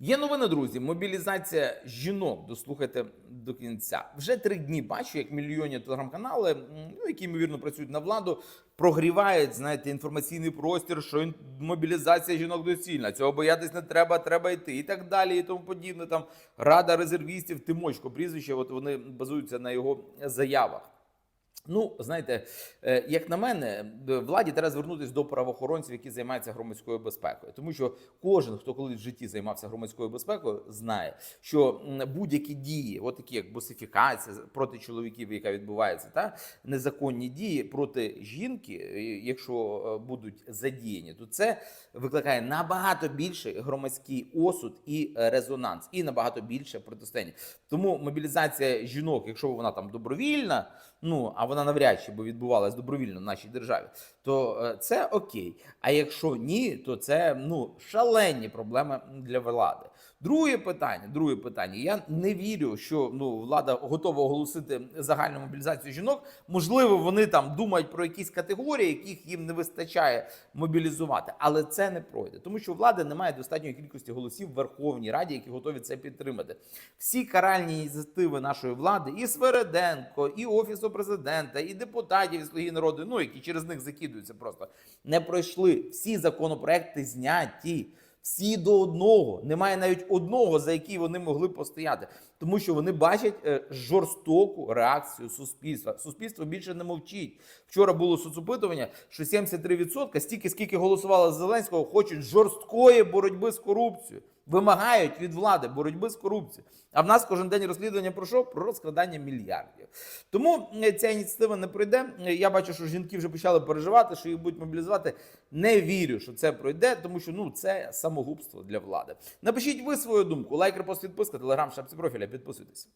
Є новини, друзі. Мобілізація жінок. Дослухайте до кінця. Вже три дні бачу, як мільйонні телеграм-канали, ну які ймовірно працюють на владу, прогрівають знаєте, інформаційний простір, що мобілізація жінок доцільна. Цього боятись не треба, треба йти і так далі, і тому подібне. Там рада резервістів, Тимочко, прізвище. От вони базуються на його заявах. Ну, знаєте, е, як на мене, владі треба звернутися до правоохоронців, які займаються громадською безпекою, тому що кожен, хто колись в житті займався громадською безпекою, знає, що будь-які дії, от такі як босифікація проти чоловіків, яка відбувається, та незаконні дії проти жінки, е, якщо е, будуть задіяні, то це викликає набагато більший громадський осуд і резонанс, і набагато більше протистояння. Тому мобілізація жінок, якщо вона там добровільна, ну а вона навряд чи би відбувалась добровільно в нашій державі, то е, це окей. А якщо ні, то це ну шалені проблеми для влади. Друге питання, друге питання. Я не вірю, що ну влада готова оголосити загальну мобілізацію жінок. Можливо, вони там думають про якісь категорії, яких їм не вистачає мобілізувати, але це не пройде, тому що у влади немає достатньої кількості голосів в Верховній Раді, які готові це підтримати. Всі каральні ініціативи нашої влади, і Свереденко, і офісу президента, і депутатів із слуги народу, ну які через них закидуються, просто не пройшли. Всі законопроекти зняті. Всі до одного немає навіть одного, за який вони могли постояти, тому що вони бачать е, жорстоку реакцію суспільства. Суспільство більше не мовчить. Вчора було соцопитування, що 73% стільки, скільки голосували за Зеленського, хочуть жорсткої боротьби з корупцією. Вимагають від влади боротьби з корупцією. А в нас кожен день розслідування про що? Про розкрадання мільярдів. Тому е, ця ініціатива не пройде. Е, Я бачу, що жінки вже почали переживати, що їх будуть мобілізувати. Не вірю, що це пройде, тому що ну це самогубство для влади. Напишіть ви свою думку. Лайк, репост, підписка, телеграм, шапці профіля. Підписуйтесь.